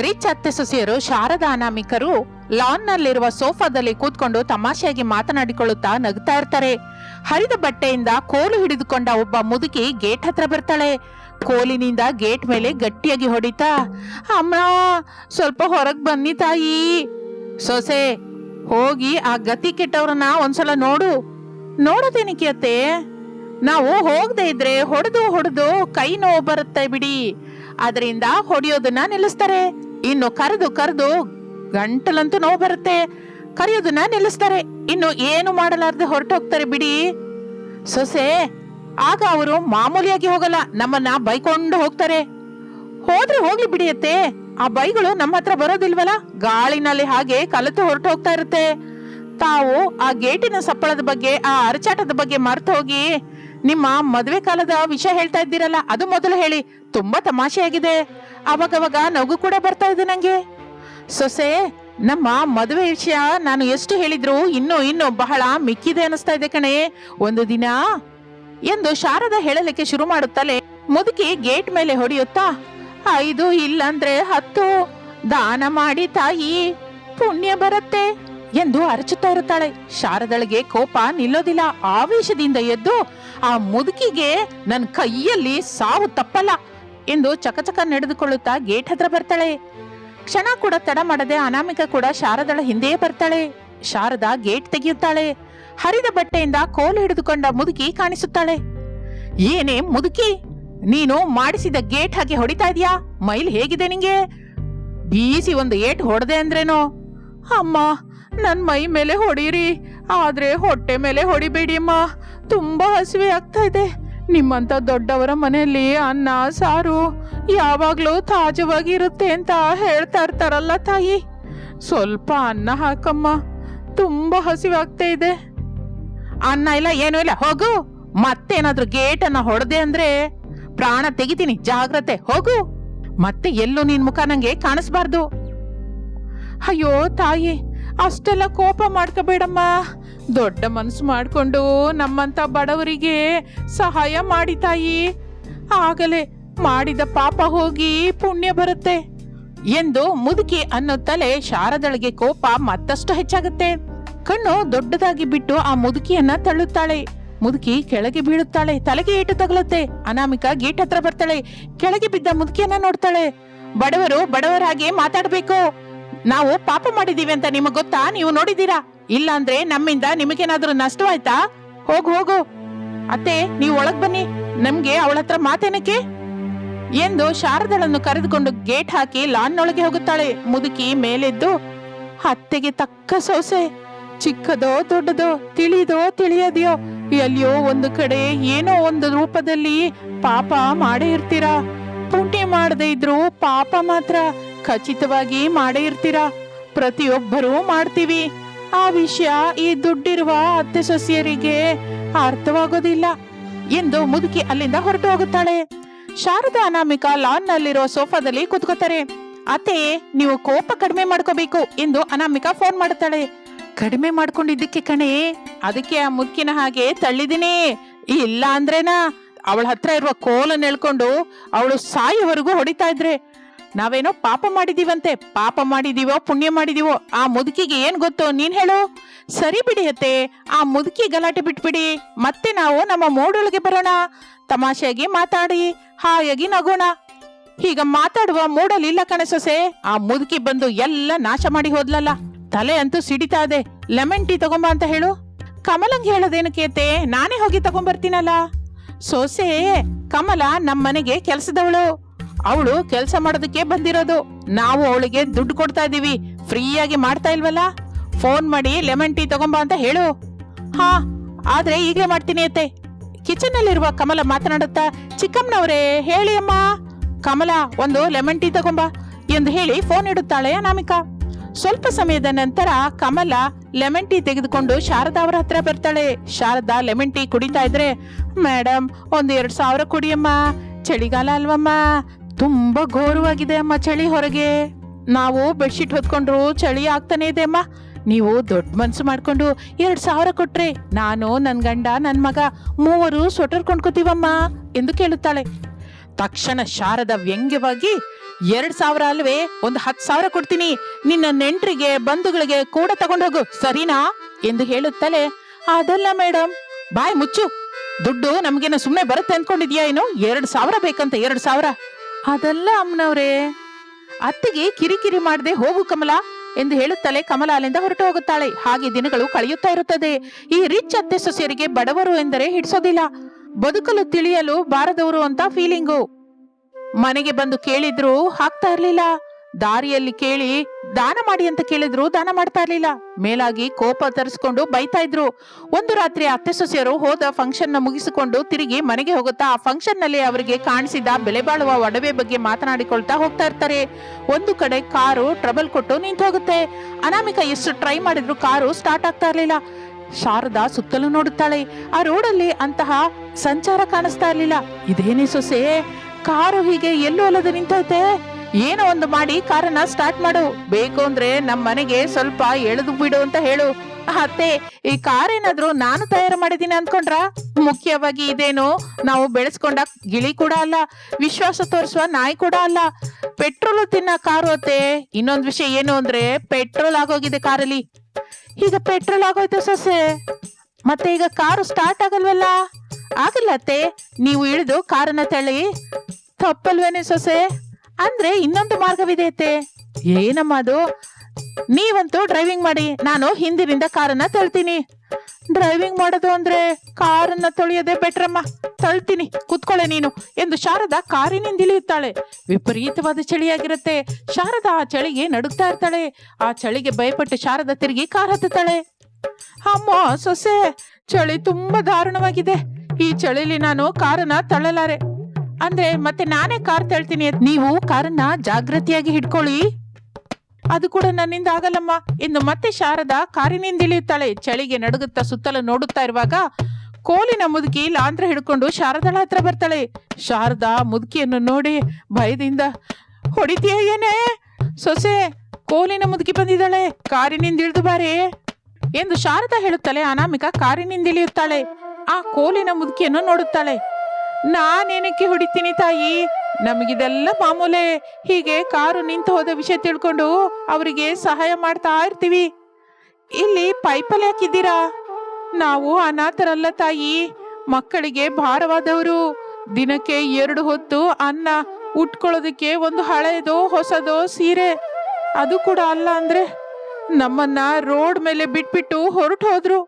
Rich ಅತ್ತೆ ಸೊಸೆಯರು Sharada ಅನಾಮಿಕರು lawn ನಲ್ಲಿರುವ ಸೋಫಾದಲ್ಲಿ ಕೂತ್ಕೊಂಡು ತಮಾಷೆಯಾಗಿ ಮಾತನಾಡಿಕೊಳ್ಳುತ್ತಾ ನಗ್ತಾ ಇರ್ತಾರೆ. ಹರಿದ ಬಟ್ಟೆಯಿಂದ ಕೋಲು ಹಿಡಿದುಕೊಂಡ ಒಬ್ಬ ಮುದುಕಿ ಗೇಟ್ ಹತ್ರ ಬರ್ತಾಳೆ. ಕೋಲಿನಿಂದ ಗೇಟ್ ಮೇಲೆ ಗಟ್ಟಿಯಾಗಿ ಹೊಡಿತಾ, ಅಮ್ಮ, ಸ್ವಲ್ಪ ಹೊರಗೆ ಬನ್ನಿ ತಾಯಿ. ಸೊಸೆ, ಹೋಗಿ ಆ ಗತಿ ಕೆಟ್ಟವ್ರನ್ನ ಒಂದ್ಸಲ ನೋಡು. ನೋಡೋದೇನಕ್ಕೆ ಅತ್ತೆ? ನಾವು ಹೋಗದೆ ಇದ್ರೆ ಹೊಡೆದು ಹೊಡೆದು ಕೈ ನೋವು ಬರುತ್ತೆ ಬಿಡಿ. ಅದರಿಂದ ಹೊಡೆಯೋದನ್ನ ನಿಲ್ಲಿಸ್ತಾರೆ. ಇನ್ನು ಕರೆದು ಕರೆದು ಗಂಟಲಂತೂ ನೋವು ಬರುತ್ತೆ. ಕರೆಯೋದನ್ನ ನಿಲ್ಲಿಸ್ತಾರೆ. ಇನ್ನು ಏನು ಮಾಡಲಾರ್ದೆ ಹೊರಟೋಗ್ತಾರೆ ಬಿಡಿ. ಸೊಸೆ, ಆಗ ಅವರು ಮಾಮೂಲಿಯಾಗಿ ಹೋಗಲ್ಲ. ನಮ್ಮನ್ನ ಬೈಕೊಂಡು ಹೋಗ್ತಾರೆ. ಹೋದ್ರೆ ಹೋಗ್ಲಿ ಬಿಡಿಯತ್ತೆ ಆ ಬೈಗಳು ನಮ್ಮ ಹತ್ರ ಬರೋದಿಲ್ವಲ್ಲ? ಗಾಳಿನಲ್ಲಿ ಹಾಗೆ ಕಲಿತು ಹೊರಟು ಹೋಗ್ತಾ ಇರುತ್ತೆ. ತಾವು ಆ ಗೇಟಿನ ಸಪ್ಪಳದ ಬಗ್ಗೆ, ಆ ಅರಚಾಟದ ಬಗ್ಗೆ ಮರ್ತು ಹೋಗಿ ನಿಮ್ಮ ಮದುವೆ ಕಾಲದ ವಿಷಯ ಹೇಳ್ತಾ ಇದ್ದೀರಲ್ಲ, ಅದು ಮೊದಲು ಹೇಳಿ. ತುಂಬಾ ತಮಾಷೆಯಾಗಿದೆ. ಅವಾಗವಾಗ ನಗು ಕೂಡ ಬರ್ತಾ ಇದೆ ನಂಗೆ. ಸೊಸೆ, ನಮ್ಮ ಮದುವೆ ವಿಷಯ ನಾನು ಎಷ್ಟು ಹೇಳಿದ್ರು ಇನ್ನೂ ಇನ್ನೂ ಬಹಳ ಮಿಕ್ಕಿದೆ ಅನಿಸ್ತಾ ಇದೆ ಕಣೆ. ಒಂದು ದಿನ ಎಂದು ಶಾರದ ಹೇಳಲಿಕ್ಕೆ ಶುರು ಮಾಡುತ್ತಲೇ ಮುದುಕಿ ಗೇಟ್ ಮೇಲೆ ಹೊಡೆಯುತ್ತಾ, ಐದು ಇಲ್ಲಂದ್ರೆ ಹತ್ತು. ದಾನ ಮಾಡಿ ತಾಯಿ, ಪುಣ್ಯ ಬರುತ್ತೆ, ಎಂದು ಅರಚುತ್ತಾ ಇರುತ್ತಾಳೆ. ಶಾರದಳಿಗೆ ಕೋಪ ನಿಲ್ಲೋದಿಲ್ಲ. ಆವೇಶದಿಂದ ಎದ್ದು ಆ ಮುದುಕಿಗೆ ನನ್ನ ಕೈಯಲ್ಲಿ ಸಾವು ತಪ್ಪಲ್ಲ. ಎಂದು ಚಕಚಕ ನಡೆದುಕೊಳ್ಳುತ್ತಾ ಗೇಟ್ ಹತ್ರ ಬರ್ತಾಳೆ. ಕ್ಷಣ ಕೂಡ ತಡ ಮಾಡದೆ ಅನಾಮಿಕ ಕೂಡ ಶಾರದಳ ಹಿಂದೆಯೇ ಬರ್ತಾಳೆ. ಶಾರದಾ ಗೇಟ್ ತೆಗೆಯುತ್ತಾಳೆ. ಹರಿದ ಬಟ್ಟೆಯಿಂದ ಕೋಲು ಹಿಡಿದುಕೊಂಡ ಮುದುಕಿ ಕಾಣಿಸುತ್ತಾಳೆ. ಏನೇ ಮುದುಕಿ, ನೀನು ಮಾಡಿಸಿದ ಗೇಟ್ ಹಾಗೆ ಹೊಡಿತಾ ಇದೀಯಾ? ಮೈಲ್ ಹೇಗಿದೆ ನಿಂಗೆ? ಬೀಸಿ ಒಂದು ಏಟ್ ಹೊಡೆದೆ ಅಂದ್ರೇನೋ? ಅಮ್ಮ ನನ್ನ ಮೈ ಮೇಲೆ ಹೊಡೀರಿ. ಆದ್ರೆ ಹೊಟ್ಟೆ ಮೇಲೆ ಹೊಡಿಬೇಡಿ ಅಮ್ಮ. ತುಂಬಾ ಹಸಿವೆ ಆಗ್ತಾ ಇದೆ. ನಿಮ್ಮಂತ ದೊಡ್ಡವರ ಮನೆಯಲ್ಲಿ ಅನ್ನ, ಸಾರು ಯಾವಾಗಲೂ ತಾಜವಾಗಿ ಇರುತ್ತೆ ಅಂತ ಹೇಳ್ತಾ ಇರ್ತಾರಲ್ಲ ತಾಯಿ. ಸ್ವಲ್ಪ ಅನ್ನ ಹಾಕಮ್ಮ, ತುಂಬಾ ಹಸಿವಾಗ್ತಾ ಇದೆ. ಅನ್ನ ಇಲ್ಲ, ಏನೂ ಇಲ್ಲ, ಹೋಗು. ಮತ್ತೇನಾದರೂ ಗೇಟನ್ನು ಹೊಡೆದೆ ಅಂದ್ರೆ ಪ್ರಾಣ ತೆಗಿತೀನಿ, ಜಾಗ್ರತೆ, ಹೋಗು. ಮತ್ತೆ ಎಲ್ಲೂ ನಿನ್ನ ಮುಖ ನಂಗೆ ಕಾಣಿಸ್ಬಾರ್ದು. ಅಯ್ಯೋ ತಾಯಿ, ಅಷ್ಟೆಲ್ಲ ಕೋಪ ಮಾಡ್ಕೋಬೇಡಮ್ಮ. ದೊಡ್ಡ ಮನಸ್ಸು ಮಾಡಿಕೊಂಡು ನಮ್ಮಂತ ಬಡವರಿಗೆ ಸಹಾಯ ಮಾಡಿ ತಾಯಿ. ಆಗಲೇ ಮಾಡಿದ ಪಾಪ ಹೋಗಿ ಪುಣ್ಯ ಬರುತ್ತೆ. ಎಂದು ಮುದುಕಿ ಅನ್ನುತ್ತಲೇ ಶಾರದಳಿಗೆ ಕೋಪ ಮತ್ತಷ್ಟು ಹೆಚ್ಚಾಗುತ್ತೆ. ಕಣ್ಣು ದೊಡ್ಡದಾಗಿ ಬಿಟ್ಟು ಆ ಮುದುಕಿಯನ್ನ ತಳ್ಳುತ್ತಾಳೆ. ಮುದುಕಿ ಕೆಳಗೆ ಬೀಳುತ್ತಾಳೆ, ತಲೆಗೆ ಏಟು ತಗಲುತ್ತೆ. ಅನಾಮಿಕ ಗೇಟ್ ಹತ್ರ ಬರ್ತಾಳೆ, ಕೆಳಗೆ ಬಿದ್ದ ಮುದುಕಿಯನ್ನ ನೋಡ್ತಾಳೆ. ಬಡವರು ಬಡವರಾಗಿ ಮಾತಾಡ್ಬೇಕು. ನಾವು ಪಾಪ ಮಾಡಿದೀವಿ ಅಂತ ನಿಮಗ್ ಗೊತ್ತಾ? ನೀವು ನೋಡಿದೀರಾ ಇಲ್ಲ ಅಂದ್ರೆ ನಮ್ಮಿಂದ ನಿಮಗೇನಾದ್ರೂ ನಷ್ಟವಾಯ್ತಾ? ಹೋಗು ಹೋಗು. ಅತ್ತೆ, ನೀವು ಒಳಗ್ ಬನ್ನಿ. ನಮ್ಗೆ ಅವಳ ಹತ್ರ ಮಾತೇನಕ್ಕೆ? ಎಂದು ಶಾರದಳನ್ನು ಕರೆದುಕೊಂಡು ಗೇಟ್ ಹಾಕಿ ಲಾನ್ನೊಳಗೆ ಹೋಗುತ್ತಾಳೆ. ಮುದುಕಿ ಮೇಲೆದ್ದು, ಅತ್ತೆಗೆ ತಕ್ಕ ಸೊಸೆ. ಚಿಕ್ಕದೋ, ದೊಡ್ಡದೋ, ತಿಳಿದೋ, ತಿಳಿಯದೆಯೋ, ಎಲ್ಲಿಯೋ ಒಂದು ಕಡೆ ಏನೋ ಒಂದು ರೂಪದಲ್ಲಿ ಪಾಪ ಮಾಡೇ ಇರ್ತೀರಾ? ಪುಣ್ಯ ಮಾಡದೇ ಇದ್ರು ಪಾಪ ಮಾತ್ರ. ಖಚಿತವಾಗಿ ಮಾಡೇ ಇರ್ತೀರಾ ಪ್ರತಿಯೊಬ್ಬರೂ ಮಾಡ್ತೀವಿ. ಆ ವಿಷಯ ಈ ದುಡ್ಡಿರುವ ಅತ್ತೆ ಸೊಸೆಯರಿಗೆ ಅರ್ಥವಾಗೋದಿಲ್ಲ. ಎಂದು ಮುದುಕಿ ಅಲ್ಲಿಂದ ಹೊರಟು ಹೋಗುತ್ತಾಳೆ. ಶಾರದಾ ಅನಾಮಿಕಾ ಲಾನ್ ನಲ್ಲಿರೋ ಸೋಫಾದಲ್ಲಿ ಕುತ್ಕೋತಾರೆ ಅತ್ತೆ, ನೀವು ಕೋಪ ಕಡಿಮೆ ಮಾಡ್ಕೋಬೇಕು ಎಂದು ಅನಾಮಿಕಾ ಫೋನ್ ಮಾಡುತ್ತಾಳೆ. ಕಡಿಮೆ ಮಾಡ್ಕೊಂಡಿದ್ದಕ್ಕೆ ಕಣೆ, ಅದಕ್ಕೆ ಆ ಮುದುಕಿನ ಹಾಗೆ ತಳ್ಳಿದೀನಿ ಇಲ್ಲ ಅಂದ್ರೇನಾ, ಅವಳ ಹತ್ರ ಇರುವ ಕೋಲನ್ನ ಎಳ್ಕೊಂಡು ಅವಳು ಸಾಯೋವರೆಗೂ ಹೊಡಿತಾ ಇದ್ರೆ ನಾವೇನೋ ಪಾಪ ಮಾಡಿದೀವಂತೆ, ಪಾಪ ಮಾಡಿದೀವೋ, ಪುಣ್ಯ ಮಾಡಿದೀವೋ, ಆ ಮುದುಕಿಗೆ ಏನ್ ಗೊತ್ತು? ನೀನ್ ಹೇಳು. ಸರಿ ಬಿಡಿ ಅತ್ತೆ, ಆ ಮುದುಕಿ ಗಲಾಟೆ ಬಿಟ್ಬಿಡಿ. ಮತ್ತೆ ನಾವು ನಮ್ಮ ಮೋಡೊಳಗೆ ಬರೋಣ. ತಮಾಷೆಯಾಗಿ ಮಾತಾಡಿ, ಹಾಯಾಗಿ ನಗೋಣ. ಈಗ ಮಾತಾಡುವ ಮೂಡಲಿಲ್ಲ ಇಲ್ಲ ಕಣೆ ಸೊಸೆ. ಆ ಮುದುಕಿ ಬಂದು ಎಲ್ಲ ನಾಶ ಮಾಡಿ ಹೋದ್ಲಲ್ಲ. ತಲೆ ಅಂತೂ ಸಿಡಿತಾ ಇದೆ. ಲೆಮನ್ ಟೀ ತಗೊಂಬ ಅಂತ ಹೇಳು. ಕಮಲಂಗ್ ಹೇಳೋದೇನಕ್ಕೆ ಅತ್ತೆ? ನಾನೇ ಹೋಗಿ ತಗೊಂಬರ್ತೀನಲ್ಲ. ಸೊಸೆ, ಕಮಲ ನಮ್ಮನೆಗೆ ಕೆಲ್ಸದವಳು. ಅವಳು ಕೆಲಸ ಮಾಡೋದಕ್ಕೆ ಬಂದಿರೋದು. ನಾವು ಅವಳಿಗೆ ದುಡ್ಡು ಕೊಡ್ತಾ ಇದೀವಿ ಫ್ರೀಯಾಗಿ ಮಾಡ್ತಾ ಇಲ್ವಲ್ಲ? ಫೋನ್ ಮಾಡಿ ಲೆಮನ್ ಟೀ ತಗೊಂಬ ಅಂತ ಹೇಳು. ಹಾ, ಆದ್ರೆ ಈಗಲೇ ಮಾಡ್ತೀನಿ ಅತ್ತೆ. ಕಿಚನ್ ಅಲ್ಲಿರುವ ಕಮಲ ಮಾತನಾಡುತ್ತಾ, ಚಿಕ್ಕಮ್ಮನವರೇ, ಹೇಳಿ ಅಮ್ಮ. ಕಮಲ, ಒಂದು ಲೆಮನ್ ಟೀ ತಗೊಂಬ ಎಂದು ಹೇಳಿ ಫೋನ್ ಇಡುತ್ತಾಳೆ ಅನಾಮಿಕಾ. ಸ್ವಲ್ಪ ಸಮಯದ ನಂತರ ಕಮಲ ಲೆಮನ್ ಟೀ ತೆಗೆದುಕೊಂಡು ಶಾರದಾ ಅವರ ಹತ್ರ ಬರ್ತಾಳೆ. ಶಾರದಾ ಲೆಮನ್ ಟೀ ಕುಡಿತಾ ಇದ್ರೆ ಮೇಡಮ್ ಒಂದ್ ಎರಡ್ ಸಾವಿರ ಕುಡಿಯಮ್ಮ ಚಳಿಗಾಲ ಅಲ್ವಮ್ಮ. ತುಂಬಾ ಘೋರವಾಗಿದೆ ಅಮ್ಮ ಚಳಿ ಹೊರಗೆ. ನಾವು ಬೆಡ್ಶೀಟ್ ಹೊತ್ಕೊಂಡ್ರು ಚಳಿ ಆಗ್ತಾನೆ ಇದೆ ಅಮ್ಮ. ನೀವು ದೊಡ್ಡ ಮನ್ಸು ಮಾಡ್ಕೊಂಡು ಎರಡ್ ಸಾವಿರ ಕೊಟ್ರೆ ನಾನು, ನನ್ ಗಂಡ, ನನ್ ಮಗ ಮೂವರು ಸ್ವೆಟರ್ ಕೊಂಡ್ಕೋತೀವಮ್ಮ ಎಂದು ಕೇಳುತ್ತಾಳೆ. ತಕ್ಷಣ ಶಾರದ ವ್ಯಂಗ್ಯವಾಗಿ, ಎರಡ್ ಸಾವಿರ ಅಲ್ವೇ, ಒಂದು ಹತ್ತು ಸಾವಿರ ಕೊಡ್ತೀನಿ. ನಿನ್ನ ನೆಂಟ್ರಿಗೆ, ಬಂಧುಗಳಿಗೆ ಕೂಡ ತಗೊಂಡೋಗು ಸರಿನಾ? ಎಂದು ಹೇಳುತ್ತಲೇ, ಅದಲ್ಲ ಮೇಡಮ್ ಬಾಯ್ ಮುಚ್ಚು. ದುಡ್ಡು ನಮ್ಗೇನ ಸುಮ್ಮನೆ ಬರುತ್ತೆ ಅಂದ್ಕೊಂಡಿದ್ಯಾ ಏನು? ಎರಡ್ ಸಾವಿರ ಬೇಕಂತ, ಎರಡ್ ಸಾವಿರ. ಅದಲ್ಲ ಅಮ್ಮನವ್ರೆ. ಅತ್ತಿಗೆ ಕಿರಿಕಿರಿ ಮಾಡದೆ ಹೋಗು ಕಮಲ ಎಂದು ಹೇಳುತ್ತಲೇ ಕಮಲ ಅಲ್ಲಿಂದ ಹೊರಟು ಹೋಗುತ್ತಾಳೆ. ಹಾಗೆ ದಿನಗಳು ಕಳೆಯುತ್ತಾ ಇರುತ್ತದೆ. ಈ ರಿಚ್ ಅತ್ತೆ ಸೊಸೆಯರಿಗೆ ಬಡವರು ಎಂದರೆ ಹಿಡಿಸೋದಿಲ್ಲ. ಬದುಕಲು ತಿಳಿಯಲು ಬಾರದವರು ಅಂತ ಫೀಲಿಂಗು ಮನೆಗೆ ಬಂದು ಕೇಳಿದ್ರು ಹಾಕ್ತಾ ಇರ್ಲಿಲ್ಲ. ದಾರಿಯಲ್ಲಿ ಕೇಳಿ, ದಾನ ಮಾಡಿ ಅಂತ ಕೇಳಿದ್ರು, ದಾನ ಮಾಡ್ತಾ ಇರ್ಲಿಲ್ಲ. ಮೇಲಾಗಿ ಕೋಪ ತರಿಸ್ಕೊಂಡು ಬೈತಾ ಇದ್ರು. ಒಂದು ರಾತ್ರಿ ಅತ್ತೆ ಸೊಸೆಯರು ಹೋದ ಫಂಕ್ಷನ್ನ ಮುಗಿಸಿಕೊಂಡು ತಿರುಗಿ ಮನೆಗೆ ಹೋಗುತ್ತಾ, ಆ ಫಂಕ್ಷನ್ನಲ್ಲಿ ಅವರಿಗೆ ಕಾಣಿಸಿದ ಬೆಲೆ ಬಾಳುವ ಒಡವೆ ಬಗ್ಗೆ ಮಾತನಾಡಿಕೊಳ್ತಾ ಹೋಗ್ತಾ ಇರ್ತಾರೆ. ಒಂದು ಕಡೆ ಕಾರು ಟ್ರಬಲ್ ಕೊಟ್ಟು ನಿಂತು ಹೋಗುತ್ತೆ. ಅನಾಮಿಕ ಎಷ್ಟು ಟ್ರೈ ಮಾಡಿದ್ರು ಕಾರು ಸ್ಟಾರ್ಟ್ ಆಗ್ತಾ ಇರ್ಲಿಲ್ಲ. ಶಾರದಾ ಸುತ್ತಲೂ ನೋಡುತ್ತಾಳೆ. ಆ ರೋಡಲ್ಲಿ ಅಂತಹ ಸಂಚಾರ ಕಾಣಿಸ್ತಾ ಇರ್ಲಿಲ್ಲ. ಇದೇನೇ ಸೊಸೆ, ಕಾರು ಹೀಗೆ ಎಲ್ಲೂ ಅಲ್ಲದೆ ನಿಂತೈತೆ? ಏನೋ ಒಂದು ಮಾಡಿ ಕಾರನ್ನ ಸ್ಟಾರ್ಟ್ ಮಾಡು. ಬೇಕು ಅಂದ್ರೆ ನಮ್ ಮನೆಗೆ ಸ್ವಲ್ಪ ಎಳೆದು ಬಿಡು ಅಂತ ಹೇಳು. ಅತ್ತೆ, ಈ ಕಾರ್ ಏನಾದ್ರೂ ನಾನು ತಯಾರು ಮಾಡಿದೀನಿ ಅನ್ಕೊಂಡ್ರ? ಮುಖ್ಯವಾಗಿ ಇದೇನು ನಾವು ಬೆಳೆಸ್ಕೊಂಡ ಗಿಳಿ ಕೂಡ ಅಲ್ಲ, ವಿಶ್ವಾಸ ತೋರಿಸುವ ನಾಯಿ ಕೂಡ ಅಲ್ಲ. ಪೆಟ್ರೋಲ್ ತಿನ್ನ ಕಾರು ಅತ್ತೆ. ಇನ್ನೊಂದ್ ವಿಷಯ ಏನು ಅಂದ್ರೆ ಪೆಟ್ರೋಲ್ ಆಗೋಗಿದೆ ಕಾರಲ್ಲಿ. ಈಗ ಪೆಟ್ರೋಲ್ ಆಗೋಯ್ತು ಸೊಸೆ. ಮತ್ತೆ ಈಗ ಕಾರು ಸ್ಟಾರ್ಟ್ ಆಗಲ್ವಲ್ಲ? ಆಗಲ್ಲ ಅತ್ತೆ. ನೀವು ಇಳಿದು ಕಾರನ್ನ ತಳ್ಳಿ. ತಪ್ಪಲ್ವೇನೆ ಸೊಸೆ? ಅಂದ್ರೆ ಇನ್ನೊಂದು ಮಾರ್ಗವಿದೆ ಅತ್ತೆ ಏನಮ್ಮ ಅದು ನೀವಂತೂ ಡ್ರೈವಿಂಗ್ ಮಾಡಿ, ನಾನು ಹಿಂದಿನಿಂದ ಕಾರನ್ನ ತಳ್ತೀನಿ. ಡ್ರೈವಿಂಗ್ ಮಾಡೋದು ಅಂದ್ರೆ ಕಾರನ್ನ ತೊಳೆಯೋದೇ ಬೆಟ್ರಮ್ಮ. ತಳ್ತೀನಿ, ಕುತ್ಕೊಳ್ಳೆ ನೀನು ಎಂದು ಶಾರದಾ ಕಾರಿನಿಂದ ಇಳಿಯುತ್ತಾಳೆ. ವಿಪರೀತವಾದ ಚಳಿಯಾಗಿರುತ್ತೆ. ಶಾರದಾ ಆ ಚಳಿಗೆ ನಡುಗ್ತಾ ಇರ್ತಾಳೆ. ಆ ಚಳಿಗೆ ಭಯಪಟ್ಟು ಶಾರದಾ ತಿರುಗಿ ಕಾರ್ ಹತ್ತುತ್ತಾಳೆ. ಅಮ್ಮ, ಸೊಸೆ, ಚಳಿ ತುಂಬಾ ದಾರುಣವಾಗಿದೆ. ಈ ಚಳಿಲಿ ನಾನು ಕಾರನ್ನ ತಳ್ಳಲಾರೆ. ಅಂದ್ರೆ ಮತ್ತೆ ನಾನೇ ಕಾರ್ ತಳ್ತೀನಿ ನೀವು ಕಾರನ್ನ ಜಾಗೃತಿಯಾಗಿ ಹಿಡ್ಕೊಳ್ಳಿ. ಅದು ಕೂಡ ನನ್ನಿಂದ ಆಗಲ್ಲಮ್ಮ. ಎಂದು ಮತ್ತೆ ಶಾರದಾ ಕಾರಿನಿಂದ ಇಳಿಯುತ್ತಾಳೆ. ಚಳಿಗೆ ನಡುಗುತ್ತಾ ಸುತ್ತಲೂ ನೋಡುತ್ತಾ ಇರುವಾಗ ಕೋಲಿನ ಮುದುಕಿ ಲಾಂತ್ರ ಹಿಡ್ಕೊಂಡು ಶಾರದಾಳ ಹತ್ರ ಬರ್ತಾಳೆ. ಶಾರದಾ ಮುದುಕಿಯನ್ನು ನೋಡಿ ಭಯದಿಂದ, ಹೊಡಿತೀಯ ಏನೇ? ಸೊಸೆ, ಕೋಲಿನ ಮುದುಕಿ ಬಂದಿದ್ದಾಳೆ. ಕಾರಿನಿಂದ ಇಳಿದು ಬಾರೆ. ಎಂದು ಶಾರದಾ ಹೇಳುತ್ತಾಳೆ ಅನಾಮಿಕ ಕಾರಿನಿಂದ ಇಳಿಯುತ್ತಾಳೆ. ಆ ಕೋಲಿನ ಮುದುಕಿಯನ್ನು ನೋಡುತ್ತಾಳೆ. ನಾನೇನಕ್ಕೆ ಹೊಡಿತೀನಿ ತಾಯಿ? ನಮಗಿದೆಲ್ಲ ಮಾಮೂಲೆ. ಹೀಗೆ ಕಾರು ನಿಂತು ಹೋದ ವಿಷಯ ತಿಳ್ಕೊಂಡು ಅವರಿಗೆ ಸಹಾಯ ಮಾಡ್ತಾ ಇರ್ತೀವಿ. ಇಲ್ಲಿ ಪೈಪಲ್ಲಿ ಹಾಕಿದ್ದೀರಾ? ನಾವು ಅನಾಥರಲ್ಲ ತಾಯಿ. ಮಕ್ಕಳಿಗೆ ಭಾರವಾದವರು. ದಿನಕ್ಕೆ ಎರಡು ಹೊತ್ತು ಅನ್ನ ಉಟ್ಕೊಳ್ಳೋದಕ್ಕೆ ಒಂದು ಹಳೆಯದೋ ಹೊಸದೋ ಸೀರೆ. ಅದು ಕೂಡ ಅಲ್ಲ ಅಂದ್ರೆ ನಮ್ಮನ್ನ ರೋಡ್ ಮೇಲೆ ಬಿಟ್ಬಿಟ್ಟು ಹೊರಟು ಹೋದ್ರು.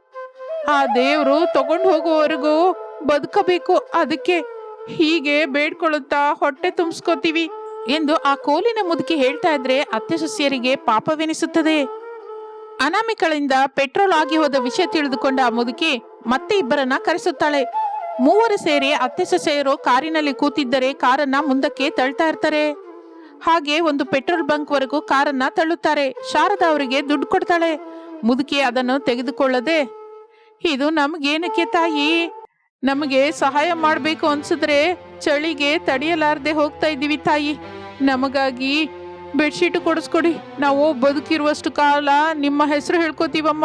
ಆ ದೇವರು ತಗೊಂಡು ಹೋಗುವವರೆಗೂ ಬದುಕಬೇಕು. ಅದಕ್ಕೆ ಹೀಗೆ ಬೇಡ್ಕೊಳ್ಳುತ್ತಾ ಹೊಟ್ಟೆ ತುಂಬಿಸ್ಕೋತೀವಿ ಎಂದು ಆ ಕೋಲಿನ ಮುದುಕಿ ಹೇಳ್ತಾ ಇದ್ರೆ ಅತ್ತೆ ಸಸ್ಯರಿಗೆ ಪಾಪವೆನಿಸುತ್ತದೆ. ಅನಾಮಿಕಳಿಂದ ಪೆಟ್ರೋಲ್ ಆಗಿ ಹೋದ ವಿಷಯ ತಿಳಿದುಕೊಂಡ ಆ ಮುದುಕಿ ಮತ್ತೆ ಇಬ್ಬರನ್ನ ಕರೆಸುತ್ತಾಳೆ. ಮೂವರು ಸೇರಿ ಅತ್ತೆ ಸೊಸೆಯರು ಕಾರಿನಲ್ಲಿ ಕೂತಿದ್ದರೆ ಕಾರನ್ನ ಮುಂದಕ್ಕೆ ತಳ್ತಾ ಇರ್ತಾರೆ. ಹಾಗೆ ಒಂದು ಪೆಟ್ರೋಲ್ ಬಂಕ್ ವರೆಗೂ ಕಾರನ್ನ ತಳ್ಳುತ್ತಾರೆ. ಶಾರದಾ ಅವರಿಗೆ ದುಡ್ಡು ಕೊಡ್ತಾಳೆ. ಮುದುಕಿ ಅದನ್ನು ತೆಗೆದುಕೊಳ್ಳದೆ, ಇದು ನಮ್ಗೇನಕ್ಕೆ ತಾಯಿ? ನಮಗೆ ಸಹಾಯ ಮಾಡಬೇಕು ಅನ್ಸಿದ್ರೆ ಚಳಿಗೆ ತಡೆಯಲಾರದೆ ಹೋಗ್ತಾ ಇದ್ದೀವಿ ತಾಯಿ. ನಮಗಾಗಿ ಬೆಡ್ಶೀಟ್ ಕೊಡಿಸ್ಕೊಡಿ. ನಾವು ಬದುಕಿರುವಷ್ಟು ಕಾಲ ನಿಮ್ಮ ಹೆಸರು ಹೇಳ್ಕೊತೀವಮ್ಮ.